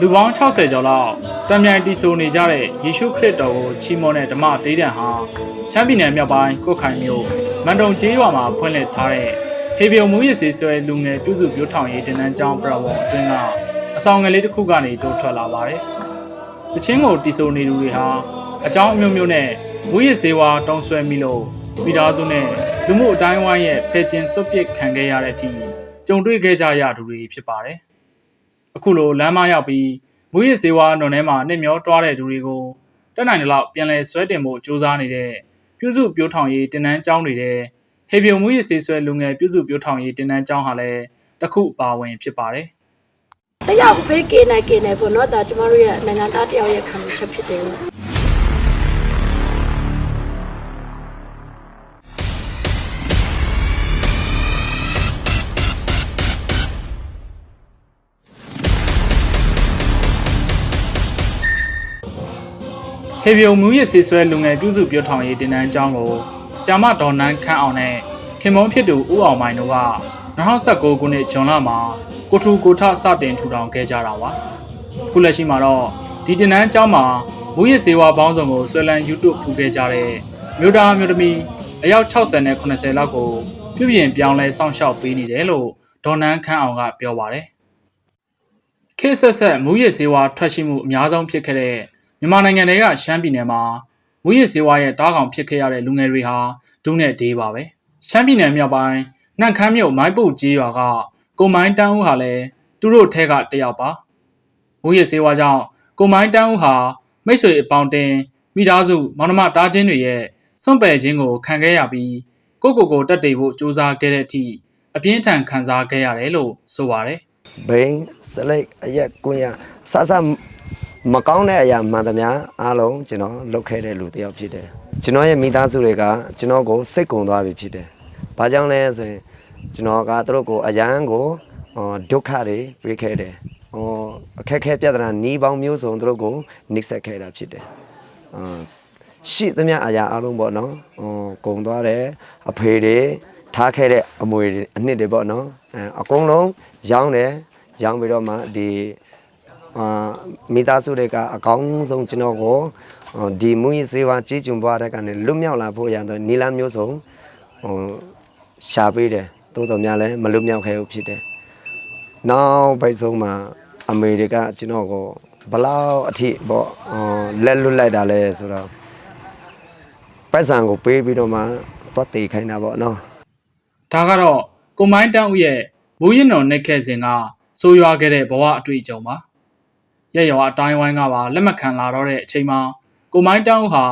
လူပေါင်း60ကျော်လောက်တံမြိုင်တီဆိုနေကြတဲ့ယေရှုခရစ်တော်ကိုချီးမွမ်းတဲ့ဓမ္မတေးတံဟာရှမ်းပြည်နယ်မြောက်ပိုင်းကုတ်ခိုင်မြို့မန်တုံကျေးရွာမှာဖွင့်လှစ်ထားတဲ့ဟေဗီယုံမူရစ်စေဆွဲလူငယ်ပြုစုပြောထောင်ရေးတင်နန်းကျောင်းပြဝအတွင်းကအဆောင်ငယ်လေးတစ်ခုကနေတိုးထွက်လာပါတယ်။တချင်းကိုတီဆိုနေသူတွေဟာအကြောင်းအမျိုးမျိုးနဲ့မူရစ်စေဝါတုံးဆွဲမိလို့မိသားစုနဲ့လူမှုအတိုင်းအဝိုင်းရဲ့ဖယ်ကျင်စွတ်ပစ်ခံခဲ့ရတဲ့အထိကြုံတွေ့ခဲ့ကြရသူတွေဖြစ်ပါတယ်။ အခုလိုလမ်းမရောက်ပြီးမူရစ်စေဝါနွန်ထဲမှာနှစ်မျောတွားတဲ့သူတွေကိုတက်နိုင်တဲ့လောက်ပြန်လဲဆွဲတင်ဖို့စူးစမ်းနေတဲ့ပြုစုပြောထောင်ရေးတင်နန်းကျောင်းတွေတဲ့ဟေဗီယုံမူရစ်စေဆွဲလူငယ်ပြုစုပြောထောင်ရေးတင်နန်းကျောင်းဟာလည်းတစ်ခုပါဝင်ဖြစ်ပါတယ်တယောက်ဘေးကေနိုင်ကေနိုင်ပေါ့နော်ဒါကျမတို့ရဲ့နိုင်ငံသားတယောက်ရဲ့ခံယူချက်ဖြစ်တယ် လို့ဟေဗီယုံမူရစ်စေဆွဲလူငယ်ပြုစုပြောထောင်ရေးတင်နန်းကျောင်းကိုဆီယာမဒေါ်နန်းခန့်အောင်နဲ့ခင်မုန်းဖြစ်သူဦးအောင်မိုင်တို့က2019ခုနှစ်ဇွန်လမှာကိုထူကိုထစတင်ထူထောင်ခဲ့ကြတာပါခုလက်ရှိမှာတော့ဒီတင်နန်းကျောင်းမှာမူရစ်စေဝါပေါင်းစုံကိုဆွဲလန်း YouTube ဖူးခဲ့ကြတဲ့မြို့သားမြို့သမီးအယောက်60နဲ့80လောက်ကိုပြုပြင်ပြောင်းလဲစောင့်ရှောက်ပေးနေတယ်လို့ဒေါ်နန်းခန့်အောင်ကပြောပါတယ်ခေတ်ဆက်ဆက်မူရစ်စေဝါထွက်ရှိမှုအများဆုံးဖြစ်ခဲ့တဲ့ မြန်မာနိုင်ငံထဲကရှမ်းပြည်နယ်မှာမူရစ်စေဝါရဲ့တားကောင်ဖြစ်ခဲ့ရတဲ့လူငယ်တွေဟာဒုနဲ့ဒေးပါပဲရှမ်းပြည်နယ်မြောက်ပိုင်းနှန့်ခမ်းမြို့မိုင်းပုတ်ကြီးရွာကကိုမိုင်းတန်းဦးဟာလည်းသူတို့ထဲကတစ်ယောက်ပါမူရစ်စေဝါကြောင့်ကိုမိုင်းတန်းဦးဟာမိတ်ဆွေအပေါင်းတင်မိသားစုမောင်နှမတားချင်းတွေရဲ့စွန့်ပယ်ခြင်းကိုခံခဲ့ရပြီးကိုကိုကိုတက်တည်ဖို့စူးစမ်းခဲ့တဲ့အထိအပြင်းထန်ခံစားခဲ့ရတယ်လို့ဆိုပါတယ်ဘိန်းစလိတ်အရက်ကွင်းရဆဆ မကောင်းတဲ့အရာမှန်သမျှအားလုံးကျွန်တော်လုပ်ခဲ့တဲ့လူတစ်ယောက်ဖြစ်တယ်ကျွန်တော်ရဲ့မိသားစုတွေကကျွန်တော်ကိုစိတ်ကုံသွားပြီဖြစ်တယ်ဘာကြောင့်လဲဆိုရင်ကျွန်တော်ကသူတို့ကိုအရန်ကိုဟောဒုက္ခတွေပေးခဲ့တယ်ဟောအခက်အခဲပြဿနာနှီးပေါင်းမျိုးစုံသူတို့ကိုနှိပ်စက်ခဲ့တာဖြစ်တယ်အာရှိသမျှအရာအားလုံးပေါ့နော်ဟောကုံသွားတယ်အဖေတွေထားခဲ့တဲ့အမွေတွေအနှစ်တွေပေါ့နော်အဲအကုန်လုံးရောင်းတယ်ရောင်းပြီးတော့မှဒီအာ မိသားစုတွေကအကောင်းဆုံးကျွန်တော်ကိုဟောဒီမူကြီးစေဝါကြီးကျုံပွားတဲ့ကနေလွတ်မြောက်လာဖို့ရတဲ့နီလာမျိုးစုံဟိုရှာပေးတယ်တိုးတော်များလည်းမလွတ်မြောက်ခဲ့ဘူးဖြစ်တယ်နောက်ပိတ်ဆုံးမှာအမေရိကကျွန်တော်ကိုဘလောက်အထိပေါ့ဟောလက်လွတ်လိုက်တာလဲဆိုတော့ပိုက်ဆံကိုပေးပြီးတော့မှသွားတေခိုင်းတာပေါ့နော်ဒါကတော့ကိုမိုင်းတန်းဦးရဲ့မူရင်တော်နှက်ခဲ့စဉ်ကဆိုးရွားခဲ့တဲ့ဘဝအတွေ့အကြုံပါ ရက်ရွာအတိုင်းဝိုင်းကပါလက်မခံလာတော့တဲ့အချိန်မှာကိုမိုင်းတန်းဦးဟာ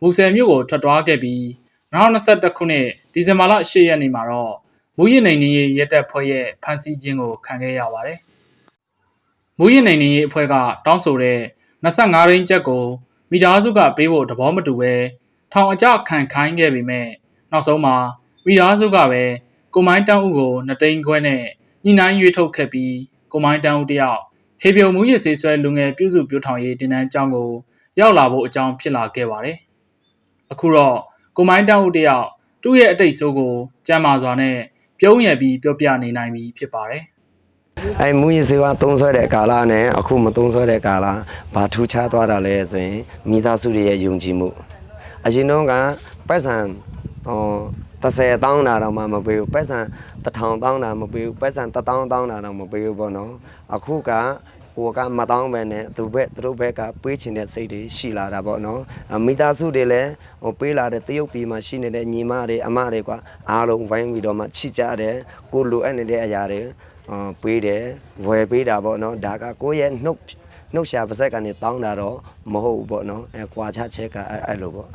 မူဆယ်မြို့ကိုထွက်သွားခဲ့ပြီး2021ခုနှစ်ဒီဇင်ဘာလ10ရက်နေ့မှာတော့မူရင်နိုင်နေရေးရက်တက်ဖွဲ့ရဲ့ဖမ်းဆီးခြင်းကိုခံခဲ့ရပါတယ်မူရင်နိုင်နေရေးအဖွဲ့ကတောင်းဆိုတဲ့25ရင်းချက်ကိုမိသားစုကပေးဖို့သဘောမတူပဲထောင်အကြခံခိုင်းခဲ့ပေမဲ့နောက်ဆုံးမှာမိသားစုကပဲကိုမိုင်းတန်းဦးကိုနှစ်သိန်းခွဲနဲ့ညှိနှိုင်းရွေးထုတ်ခဲ့ပြီးကိုမိုင်းတန်းဦးတယောက် ဟေပြုံမူရစ်စေးဆွဲလူငယ်ပြုစုပြောထောင်ရေးတင်နန်းကျောင်းကိုရောက်လာဖို့အကြောင်းဖြစ်လာခဲ့ပါတယ်။အခုတော့ကိုမိုင်းတန်းဦးတယောက်သူ့ရဲ့အတိတ်ဆိုးကိုကြမ်းမာစွာနဲ့ပြုံးရံပြီးပြောပြနေနိုင်ပြီဖြစ်ပါတယ်။အဲမူရင်စေဝါသုံးဆွဲတဲ့ကာလနဲ့အခုမသုံးဆွဲတဲ့ကာလဘာထူးခြားသွားတာလဲဆိုရင်မိသားစုတွေရဲ့ယုံကြည်မှုအရင်တော့ကပတ်စံ ဟော30တောင်းတာတော့မှမပေးဘူးပတ်စံ1000တောင်းတာမပေးဘူးပတ်စံ1000တောင်းတာတော့မပေးဘူးပေါ့နော်အခုကဟိုကမတောင်းပဲနဲ့သူဘက်သူတို့ဘက်ကပေးချင်တဲ့စိတ်တွေရှိလာတာပေါ့နော်အမိသားစုတွေလည်းဟိုပေးလာတဲ့တရုတ်ပြည်မှာရှိနေတဲ့ညီမတွေအမတွေကအားလုံးဝိုင်းပြီးတော့မှချစ်ကြတယ်ကိုလိုအပ်နေတဲ့အရာတွေအာပေးတယ်ဝယ်ပေးတာပေါ့နော်ဒါကကိုယ့်ရဲ့နှုတ်နှုတ်ရှာပါဇက်ကနေတောင်းတာတော့မဟုတ်ဘူးပေါ့နော်အဲကွာချချက်ကအဲအဲ့လိုပေါ့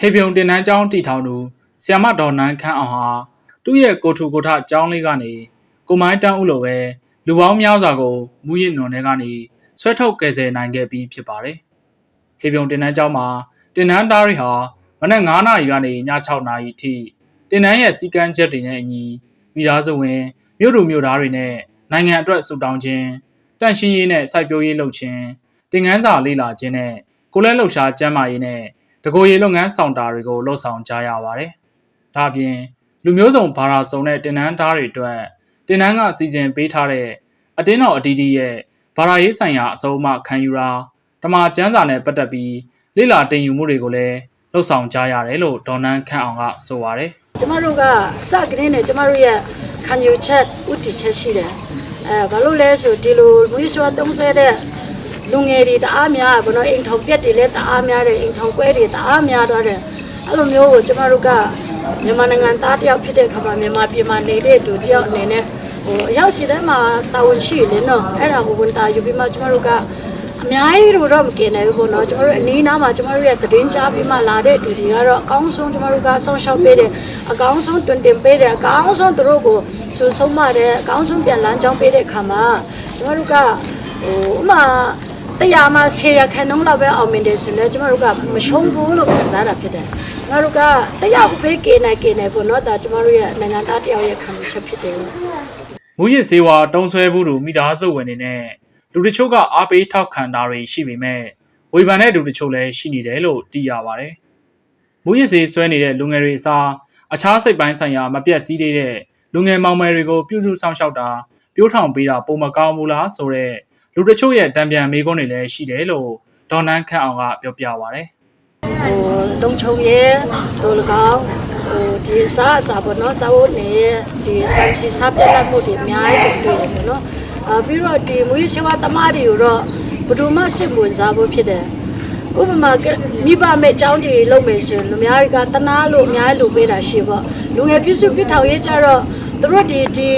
ဟေပြုံတင်နန်းကျောင်းတည်ထောင်သူဆီယမဒေါ်နန်းခန့်အောင်ဟာသူ့ရဲ့ကိုထူကိုထကျောင်းလေးကနေကိုမိုင်းတန်းဦးလိုပဲလူပေါင်းများစွာကိုမူရစ်နွန်ထဲကနေဆွဲထုတ်ကယ်ဆယ်နိုင်ခဲ့ပြီးဖြစ်ပါတယ်။ဟေပြုံတင်နန်းကျောင်းမှာတင်နန်းသားတွေဟာမနက်9နာရီကနေည6နာရီအထိတင်နန်းရဲ့စီကန်းချက်တွေနဲ့အညီမိသားစုဝင်မြို့သူမြို့သားတွေနဲ့နိုင်ငံအတွက်ဆူတောင်းခြင်းတန့်ရှင်းရေးနဲ့စိုက်ပျိုးရေးလုပ်ခြင်းတင်ငန်းစာလေ့လာခြင်းနဲ့ကိုယ်လက်လှုပ်ရှားကျန်းမာရေးနဲ့ တကိုယ်ရေးလုပ်ငန်းဆောင်တာတွေကိုလှုပ်ဆောင်ကြရပါတယ်။ဒါ့အပြင်လူမျိုးစုံဘာသာစုံတဲ့တင်နန်းသားတွေအတွက်တင်နန်းကစီစဉ်ပေးထားတဲ့အတင်းတော်အတီးတီးရဲ့ဘာသာရေးဆိုင်ရာအစုံအမခံယူတာတမန်ကျမ်းစာနဲ့ပတ်သက်ပြီးလေ့လာတင်ယူမှုတွေကိုလည်းလှုပ်ဆောင်ကြရတယ်လို့ဒေါ်နန်းခန့်အောင်ကဆိုပါတယ်ကျမတို့ကစကရင်းနဲ့ကျမတို့ရဲ့ခံယူချက်ဥတီချက်ရှိတယ်အဲဘာလို့လဲဆိုဒီလိုမွေးစွာသုံးဆွဲတဲ့ လူငယ်တွေတအားများဘနော်အိမ်ထောင်ပြက်တွေလည်းတအားများတယ်အိမ်ထောင်ကွဲတွေတအားများတော့တယ်အဲ့လိုမျိုးကိုကျမတို့ကမြန်မာနိုင်ငံသားတယောက်ဖြစ်တဲ့ခါမှာမြန်မာပြည်မှာနေတဲ့သူတယောက်အနေနဲ့ဟိုအရောက်ရှိတဲ့မှာတာဝန်ရှိတယ်နော်အဲ့ဒါကိုဝန်တာယူပြီးမှကျမတို့ကအများကြီးတော့တော့မกินနိုင်ဘူးပေါ့နော်ကျမတို့အနည်းနားမှာကျမတို့ရဲ့သတင်းကြားပြီးမှလာတဲ့သူတွေကတော့အကောင်းဆုံးကျမတို့ကဆောင်းရှောက်ပေးတယ်အကောင်းဆုံးတွင်တင်ပေးတယ်အကောင်းဆုံးသူတို့ကိုဆူဆုံးမတယ်အကောင်းဆုံးပြန်လမ်းကြောင်းပေးတဲ့ခါမှာကျမတို့ကဟိုဥမာ တရားမှာဆေးရခဏလုံးလောက်ပဲအောင်မြင်တယ်ဆိုရင်လည်းကျမတို့ကမရှုံးဘူးလို့ခံစားတာဖြစ်တယ်ကျမတို့ကတရားကိုပေးကေနိုင်ကေနိုင်ပေါ့နော်ဒါကျမတို့ရဲ့နိုင်ငံသားတယောက်ရဲ့ခံယူချက်ဖြစ်တယ်လို့မူရစ်စေဝါတုံးဆွဲမှုတို့မိသားစုဝင်တွေနဲ့လူတချို့ကအားပေးထောက်ခံတာတွေရှိပေမဲ့ဝေဖန်တဲ့လူတချို့လည်းရှိနေတယ်လို့သိရပါတယ်။မူရစ်စေဆွဲနေတဲ့လူငယ်တွေအစားအခြားစိတ်ပိုင်းဆိုင်ရာမပြတ်စည်းသေးတဲ့လူငယ်မောင်မယ်တွေကိုပြုစုဆောင်ရှောက်တာပြိုးထောင်ပေးတာပုံမကောင်းဘူးလားဆိုတော့ လူတချို့ရဲ့တံပြန်မေးခွန်းတွေလည်းရှိတယ်လို့ဒေါ်နန်းခန့်အောင်ကပြောပြပါဗျ။ဟိုတုံချုံရဲလိုလကောင်ဟိုဒီစားအစာပေါ့နော်စားဖို့နေဒီဆန်ချီစားပြတ်လက်မှုတွေအများကြီးကြုံတွေ့တယ်ပေါ့နော်အာပြီးတော့ဒီမွေးချဝသမားတွေကိုတော့ဘယ်သူမှစိတ်ဝင်စားဖို့ဖြစ်တယ်ဥပမာမိဘမဲ့အကြောင်းတွေလုပ်မယ်ဆိုရင်လူများကတနာလို့အများကြီးလုပ်ပေးတာရှိပေါ့လူငယ်ပြည့်စုံပြည့်ထောင်ရေးကြတော့သူတို့ဒီဒီ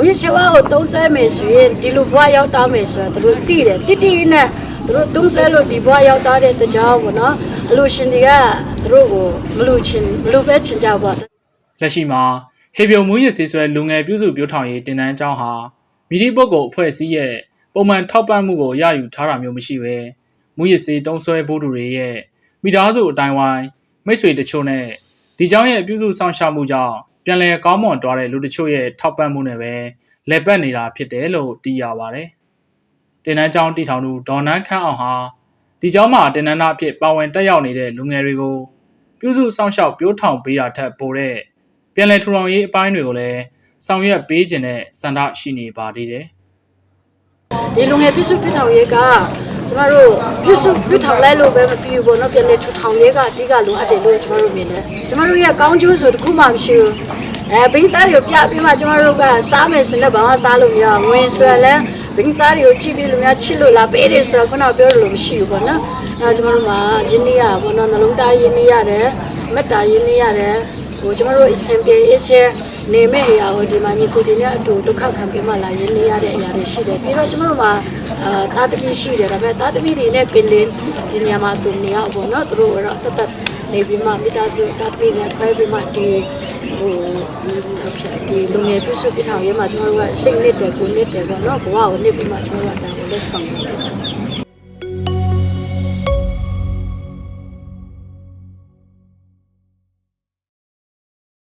မွေးချဝကိုတုံးဆဲမယ်ဆိုရင်ဒီလိုဘွားရောက်သားမယ်ဆိုတော့သူတို့သိတယ်တိတိနဲ့သူတို့တုံးဆဲလို့ဒီဘွားရောက်သားတဲ့တကြောင်ပေါ့နော်အလို့ရှင်တွေကသူတို့ကိုမလို့ချင်မလို့ပဲချင်ကြပေါ့လက်ရှိမှာဟေပြုံမူရစ်ဆေးဆွဲလူငယ်ပြုစုပြောထောင်ရေးတင်နန်းကျောင်းဟာမိဒီပုဂ္ဂိုလ်အဖွဲ့အစည်းရဲ့ပုံမှန်ထောက်ပံ့မှုကိုရယူထားတာမျိုးမရှိပဲမူရစ်ဆေးတုံးဆွဲဖို့သူတွေရဲ့မိသားစုအတိုင်းဝိုင်းမိတ်ဆွေတချို့နဲ့ဒီကျောင်းရဲ့ပြုစုဆောင်ရှောက်မှုကြောင့် ပြန်လည်ကောင်းမွန်သွားတဲ့လူတချို့ရဲ့ထောက်ပံ့မှုနဲ့ပဲလက်ပတ်နေတာဖြစ်တယ်လို့သိရပါတယ်တင်နန်းကျောင်းတည်ထောင်သူဒေါ်နန်းခန့်အောင်ဟာဒီကျောင်းမှာတင်နန်းသားအဖြစ်ပါဝင်တက်ရောက်နေတဲ့လူငယ်တွေကိုပြုစုဆောင်ရှောက်ပြောထောင်ပေးတာထက်ပိုတဲ့ပြန်လည်ထူထောင်ရေးအပိုင်းတွေကိုလည်းဆောင်ရွက်ပေးခြင်းနဲ့စန္ဒရှိနေပါသေးတယ်ဒီလူငယ်ပြည့်စုံပြည့်ထောင်ရေးက ကျမတို့ပြည့်စုံပြည့်ထောင်လိုက်လို့ပဲမပြီးဘူးပေါ့နော်ပြန်လေထူထောင်ရေးကအဓိကလိုအပ်တယ်လို့ကျမတို့မြင်တယ်ကျမတို့ရဲ့ကောင်းကျိုးဆိုတခုမှမရှိဘူးအဲဘိန်းစားတွေကိုပြပြီးမှကျမတို့ကစားမယ်ဆိုတော့ဘာမှစားလို့မရဘူးဝင်ဆိုရလဲဘိန်းစားတွေကိုကြည့်ပြီးလူများချစ်လို့လားပေးတယ်ဆိုတော့ခုနကပြောလို့မရှိဘူးပေါ့နော်အဲကျမတို့မှာယင်းနေရပေါ့နော်နှလုံးသားယင်းနေရတယ်မေတ္တာယင်းနေရတယ်ဟိုကျမတို့အစဉ်ပြေအရှင် နေမဲ့အရာကိုဒီမှာညီကိုဒီနဲ့အတူဒုက္ခခံပြီးမှလာရင်းနေရတဲ့အရာတွေရှိတယ်ပြီးတော့ကျမတို့မှာအာတာသမီရှိတယ်ဒါပေမဲ့တာသမီတွေနဲ့ပင်လင်းဒီနေရာမှာသူနေရအောင်ပေါ့နော်သူတို့ကတော့တတ်တတ်နေပြီးမှမိသားစုတာသမီနဲ့ခွဲပြီးမှဒီဟိုဒီလူငယ်ပြုစုပြထောင်ရေးမှာကျမတို့ကစိတ်နစ်တယ်ကိုနစ်တယ်ပေါ့နော်ဘဝကိုနစ်ပြီးမှကျမတို့ကဒါကိုလက်ဆောင်လုပ်တယ်